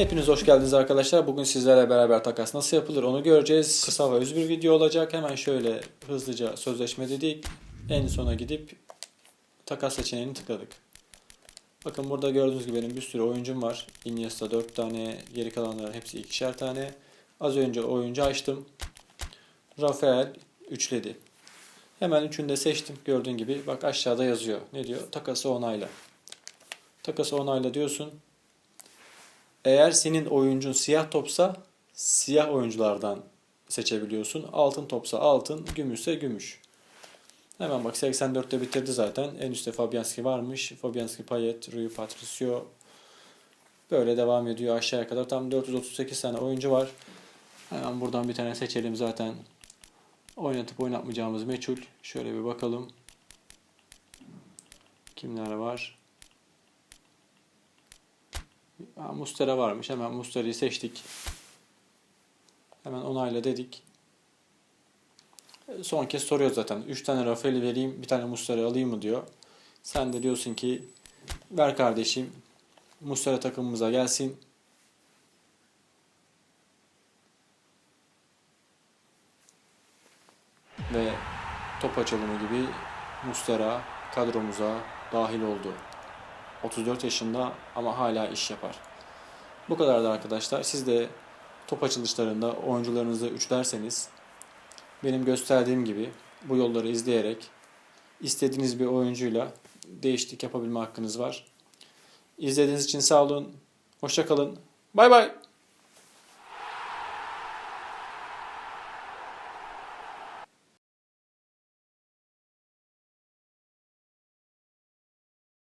Hepiniz hoş geldiniz arkadaşlar. Bugün sizlerle beraber takas nasıl yapılır onu göreceğiz. Kısa ve öz bir video olacak. Hemen şöyle hızlıca sözleşme dedik. En sona gidip takas seçeneğini tıkladık. Bakın burada gördüğünüz gibi benim bir sürü oyuncum var. Iniesta 4 tane, geri kalanların hepsi ikişer tane. Az önce oyuncu açtım. Rafael üçledi. Hemen üçünü de seçtim. Gördüğün gibi bak aşağıda yazıyor. Ne diyor? Takası onayla. Takası onayla diyorsun. Eğer senin oyuncun siyah topsa siyah oyunculardan seçebiliyorsun. Altın topsa altın, gümüşse gümüş. Hemen bak 84'te bitirdi zaten. En üstte Fabianski varmış. Fabianski, Payet, Rui Patricio. Böyle devam ediyor aşağıya kadar. Tam 438 tane oyuncu var. Hemen buradan bir tane seçelim zaten. Oynatıp oynatmayacağımız meçhul. Şöyle bir bakalım. Kimler var? Ha, Mustera varmış. Hemen Mustera'yı seçtik. Hemen onayla dedik. Son kez soruyor zaten. 3 tane Rafael'i vereyim, bir tane Mustera alayım mı diyor. Sen de diyorsun ki ver kardeşim. Mustera takımımıza gelsin. Ve top açılımı gibi Mustera kadromuza dahil oldu. 34 yaşında ama hala iş yapar. Bu kadar da arkadaşlar. Siz de top açılışlarında oyuncularınızı üçlerseniz benim gösterdiğim gibi bu yolları izleyerek istediğiniz bir oyuncuyla değişiklik yapabilme hakkınız var. İzlediğiniz için sağ olun. Hoşça kalın. Bay bay.